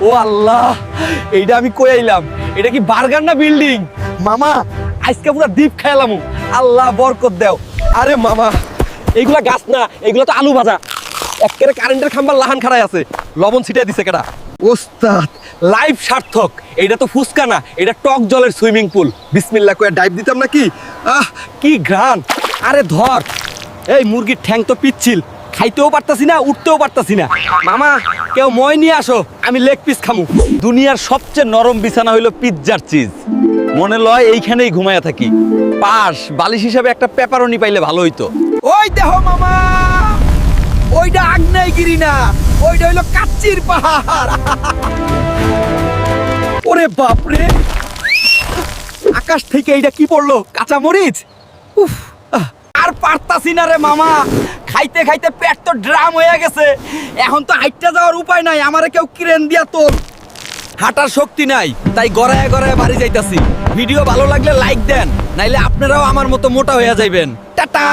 ও আল্লাহ, এইটা আমি কই আইলাম? এটা কি বার্গার না বিল্ডিং? মামা, আজকে পুরো দ্বীপ খাইলাম আল্লাহ বরকত দেও। আরে মামা, এইগুলা গাছ না, এইগুলা তো আলু ভাজা। একেবারে কারেন্টের খাম্বার লাহান খাড়াই আছে। লবণ ছিটিয়ে দিছে কেডা? ওস্তাদ লাইফ সার্থক। এটা তো ফুসকা না এটা টক জলের সুইমিং পুল বিসমিল্লাহ কয়ে ডাইভ দিতাম নাকি? আহ, কি ঘ্রাণ। আরে ধর, এই মুরগির ঠ্যাং তো পিচ্ছিল। খাইতেও পারতাছি না, উঠতেও পারতাছি না। মামা, কেউ মই নিয়ে আসো, আমি লেগ পিস খামু। দুনিয়ার সবচেয়ে নরম বিছানা হইল পিৎজার চিজ। মনে লয় এইখানেই ঘুমায়া থাকি। পাশ, বালিশ হিসাবে একটা পেপারনি পাইলে ভালো হইতো। ওই দেহ মামা, ওইটা আগ্নেয়গিরি না, ওইটা হইল কাচ্চির পাহাড়। ওরে বাপরে। আকাশ থেকে এইটা কি পড়ল? কাঁচা মরিচ উফ আর পারতাছি না রে মামা। খাইতে খাইতে পেট তো ড্রাম হয়ে গেছে। এখন তো হাইটটা যাওয়ার উপায় নাই, আমারে কেউ ক্রেন দিয়া তোর হাঁটার শক্তি নাই, তাই গড়ায় গড়ায় বাড়ি যাইতাছি। ভিডিও ভালো লাগলে লাইক দেন, নাইলে আপনারাও আমার মতো মোটা হয়ে যাইবেন। টাটা!